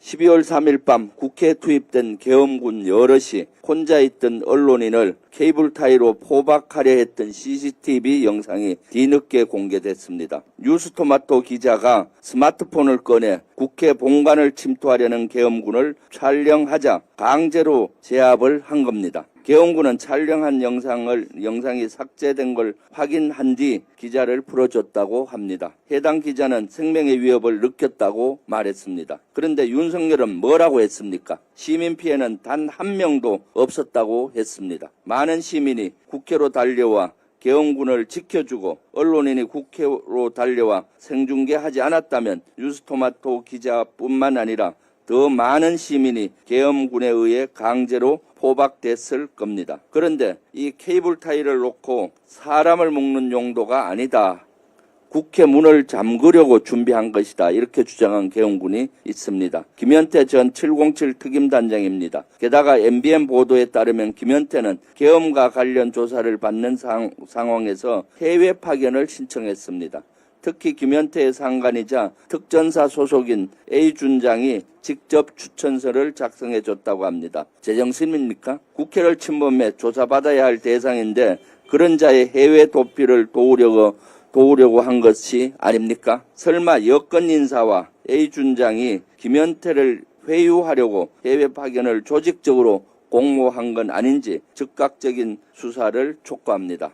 12월 3일 밤 국회에 투입된 계엄군 여럿이 혼자 있던 언론인을 케이블 타이로 포박하려 했던 CCTV 영상이 뒤늦게 공개됐습니다. 뉴스토마토 기자가 스마트폰을 꺼내 국회 본관을 침투하려는 계엄군을 촬영하자 강제로 제압을 한 겁니다. 계엄군은 촬영한 영상을 영상이 삭제된 걸 확인한 뒤 기자를 풀어줬다고 합니다. 해당 기자는 생명의 위협을 느꼈다고 말했습니다. 그런데 윤석열은 뭐라고 했습니까? 시민 피해는 단 한 명도 없었다고 했습니다. 많은 시민이 국회로 달려와 계엄군을 지켜주고 언론인이 국회로 달려와 생중계하지 않았다면 뉴스토마토 기자뿐만 아니라 더 많은 시민이 계엄군에 의해 강제로 포박됐을 겁니다. 그런데 이 케이블 타이를 놓고 사람을 묶는 용도가 아니다. 국회 문을 잠그려고 준비한 것이다. 이렇게 주장한 계엄군이 있습니다. 김현태 전 707 특임단장입니다. 게다가 MBN 보도에 따르면 김현태는 계엄과 관련 조사를 받는 상, 상황에서 해외 파견을 신청했습니다. 특히 김현태의 상관이자 특전사 소속인 A 준장이 직접 추천서를 작성해 줬다고 합니다. 제정신입니까? 국회를 침범해 조사받아야 할 대상인데 그런 자의 해외 도피를 도우려고 도우려고 한 것이 아닙니까? 설마 여권 인사와 A 준장이 김현태를 회유하려고 해외 파견을 조직적으로 공모한 건 아닌지 즉각적인 수사를 촉구합니다.